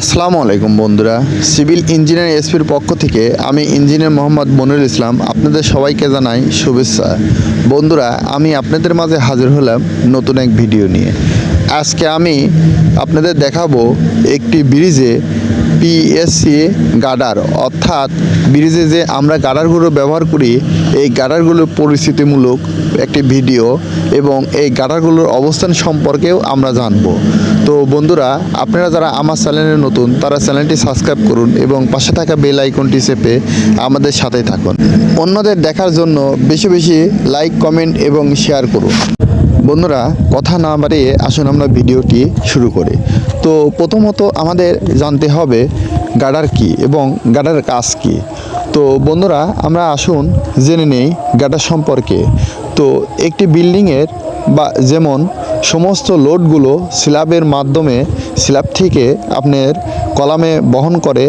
আসসালামু আলাইকুম বন্ধুরা। সিভিল ইঞ্জিনিয়ার এসপির পক্ষ থেকে আমি ইঞ্জিনিয়ার মোহাম্মদ মনিরুল ইসলাম আপনাদের সবাইকে জানাই শুভেচ্ছা। বন্ধুরা, আমি আপনাদের মাঝে হাজির হলাম নতুন এক ভিডিও নিয়ে। আজকে আমি আপনাদের দেখাবো একটি ব্রিজে পিএসসি গার্ডার অর্থাৎ ব্রিজে যে আমরা গার্ডারগুলো ব্যবহার করি, এই গার্ডারগুলোর পরিস্থিতিমূলক একটি ভিডিও এবং এই গার্ডারগুলোর অবস্থান সম্পর্কেও আমরা জানব। তো বন্ধুরা, আপনারা যারা আমার চ্যানেলে নতুন, তারা চ্যানেলটি সাবস্ক্রাইব করুন এবং পাশে থাকা বেল আইকনটি চেপে আমাদের সাথেই থাকুন। অন্যদের দেখার জন্য বেশি বেশি লাইক, কমেন্ট এবং শেয়ার করুন। বন্ধুরা, কথা না বাড়িয়ে আসুন আমরা ভিডিওটি শুরু করি। তো প্রথমত আমাদের জানতে হবে গার্ডার কি এবং গার্ডারের কাজ কি? তো বন্ধুরা, আমরা আসুন জেনে নেই গার্ডার সম্পর্কে। তো একটি বিল্ডিংয়ের বা যেমন সমস্ত লোডগুলো স্ল্যাবের মাধ্যমে স্ল্যাব থেকে আপনার কলামে বহন করে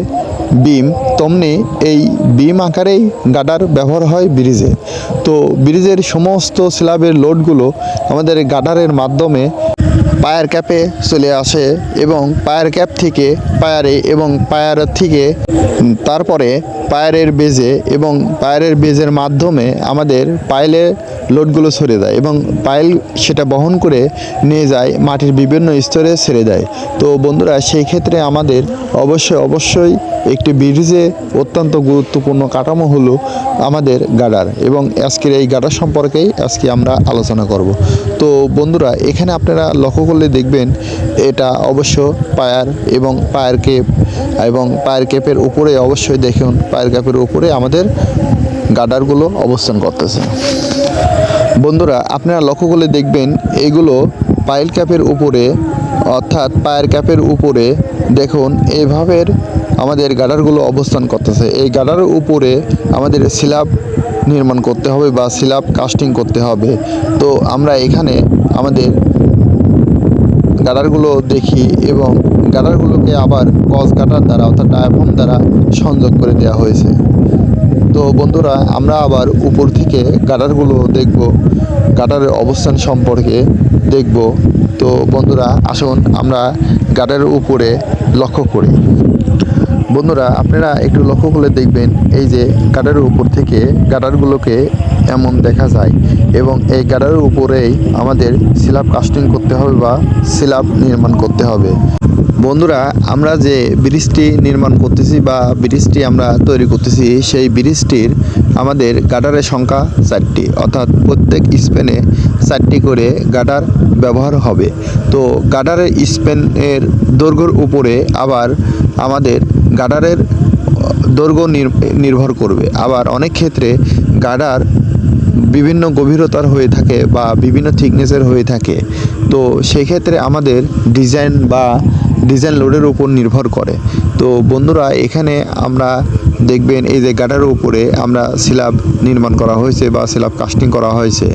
বিম, তমনি এই বিম আকারেই গাডার ব্যবহার হয় ব্রিজে। তো ব্রিজের সমস্ত স্ল্যাবের লোডগুলো আমাদের গাডারের মাধ্যমে পায়ার ক্যাপে চলে আসে এবং পায়ার ক্যাপ থেকে পায়ারে এবং পায়ার থেকে তারপরে পায়ারের বেজে এবং পায়ারের বেজের মাধ্যমে আমাদের পাইলে লোডগুলো সরে দেয় এবং পাইল সেটা বহন করে নিয়ে যায় মাটির বিভিন্ন স্তরে ছেড়ে দেয় তো বন্ধুরা, সেই ক্ষেত্রে আমাদের অবশ্যই অবশ্যই একটি ব্রিজে অত্যন্ত গুরুত্বপূর্ণ কাঠামো হলো আমাদের গার্ডার এবং আজকের এই গাডার সম্পর্কেই আজকে আমরা আলোচনা করব। তো বন্ধুরা, এখানে আপনারা লক্ষ্য করলে দেখবেন এটা অবশ্য পায়ার এবং পায়ার কেপ এবং পায়ার কেপের উপরে অবশ্যই দেখুন, পায়ার ক্যাপের উপরে আমাদের গার্ডারগুলো অবস্থান করতেছে। বন্ধুরা, আপনারা লক্ষ্য করলে দেখবেন এগুলো পাইল ক্যাপের উপরে অর্থাৎ পায়ের ক্যাপের উপরে দেখুন, এভাবে আমাদের গাডারগুলো অবস্থান করতেছে। এই গাডারের উপরে আমাদের স্ল্যাব নির্মাণ করতে হবে বা স্ল্যাব কাস্টিং করতে হবে। তো আমরা এখানে আমাদের গাডারগুলো দেখি এবং গাডারগুলোকে আবার কস গাডার দ্বারা অর্থাৎ ডায়াফোন দ্বারা সংযোগ করে দেওয়া হয়েছে। তো বন্ধুরা, আমরা আবার উপর থেকে গার্ডারগুলো দেখব গার্ডারের অবস্থান সম্পর্কে দেখব। তো বন্ধুরা, আসুন আমরা গার্ডারের উপরে লক্ষ্য করি। বন্ধুরা, আপনারা একটু লক্ষ্য করে দেখবেন, এই যে গার্ডারের উপর থেকে গার্ডারগুলোকে এমন দেখা যায় এবং এই গার্ডারের উপরেই আমাদের স্ল্যাব কাস্টিং করতে হবে বা স্ল্যাব নির্মাণ করতে হবে। বন্ধুরা, আমরা যে ব্রিজটি নির্মাণ করতেছি বা ব্রিজটি আমরা তৈরি করতেছি, সেই ব্রিজটির আমাদের গার্ডারের সংখ্যা চারটি, অর্থাৎ প্রত্যেক স্পেনে চারটি করে গার্ডার ব্যবহার হবে। তো গার্ডারের স্পেনের দৈর্ঘ্যর উপরে আবার আমাদের গার্ডারের দৈর্ঘ্য নির- নির্ভর করবে। আবার অনেক ক্ষেত্রে গার্ডার বিভিন্ন গভীরতার হয়ে থাকে বা বিভিন্ন থিকনেসের হয়ে থাকে। তো সেই ক্ষেত্রে আমাদের ডিজাইন বা ডিজাইন লোডের উপর নির্ভর করে। তো বন্ধুরা, এখানে আমরা দেখবেন এই যে গার্ডারের উপরে আমরা স্ল্যাব নির্মাণ করা হয়েছে বা স্ল্যাব কাস্টিং করা হয়েছে।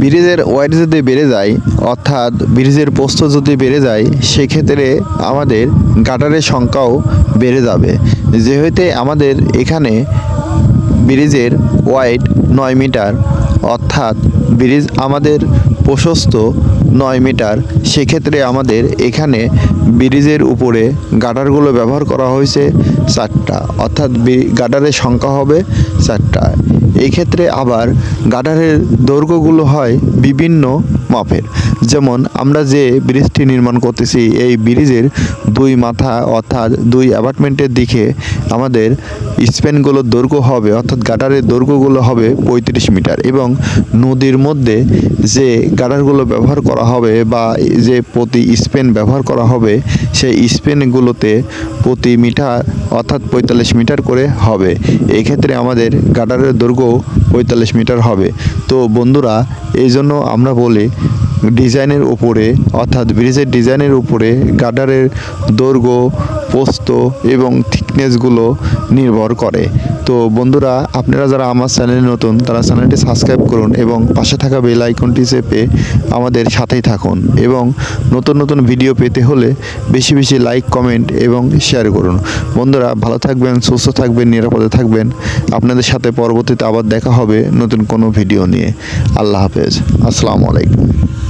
ব্রিজের ওয়াইড যদি বেড়ে যায়, অর্থাৎ ব্রিজের পোস্ত যদি বেড়ে যায়, সেক্ষেত্রে আমাদের গার্ডারের সংখ্যাও বেড়ে যাবে। যেহেতু আমাদের এখানে ব্রিজের ওয়াইড নয় মিটার, অর্থাৎ ব্রিজ আমাদের প্রশস্ত নয় মিটার, সেক্ষেত্রে আমাদের এখানে ব্রিজের উপরে গাডারগুলো ব্যবহার করা হয়েছে চারটা, অর্থাৎ গাডারের সংখ্যা হবে চারটা। এক্ষেত্রে ক্ষেত্রে আবার গাডারের দৈর্ঘ্যগুলো হয় বিভিন্ন মাপের। যেমন আমরা যে ব্রিজটি নির্মাণ করতেছি, এই ব্রিজের দুই মাথা অর্থাৎ দুই অ্যাপার্টমেন্টের দিকে আমাদের স্প্যানগুলোর দৈর্ঘ্য হবে, অর্থাৎ গার্ডারের দৈর্ঘ্যগুলো হবে পঁয়ত্রিশ মিটার এবং নদীর মধ্যে যে গার্ডারগুলো ব্যবহার করা হবে বা যে প্রতি স্পেন ব্যবহার করা হবে, সেই স্পেনগুলোতে প্রতি মিটার অর্থাৎ পঁয়তাল্লিশ মিটার করে হবে। এই ক্ষেত্রে আমাদের গার্ডারের দৈর্ঘ্য পঁয়তাল্লিশ মিটার হবে। তো বন্ধুরা এই জন্য আমরা বলি ডিজাইনের উপরে, অর্থাৎ ব্রিজের ডিজাইনের উপরে গার্ডারের দৈর্ঘ্য, পোস্ত এবং থিকনেসগুলো নির্ভর করে। তো বন্ধুরা, আপনারা যারা আমার চ্যানেলে নতুন, তারা চ্যানেলটি সাবস্ক্রাইব করুন এবং পাশে থাকা বেল আইকনটি চেপে আমাদের সাথেই থাকুন এবং নতুন নতুন ভিডিও পেতে হলে বেশি বেশি লাইক, কমেন্ট এবং শেয়ার করুন। বন্ধুরা, ভালো থাকবেন, সুস্থ থাকবেন, নিরাপদে থাকবেন। আপনাদের সাথে পরবর্তীতে আবার দেখা হবে নতুন কোনো ভিডিও নিয়ে। আল্লাহ হাফেজ। আসসালামু আলাইকুম।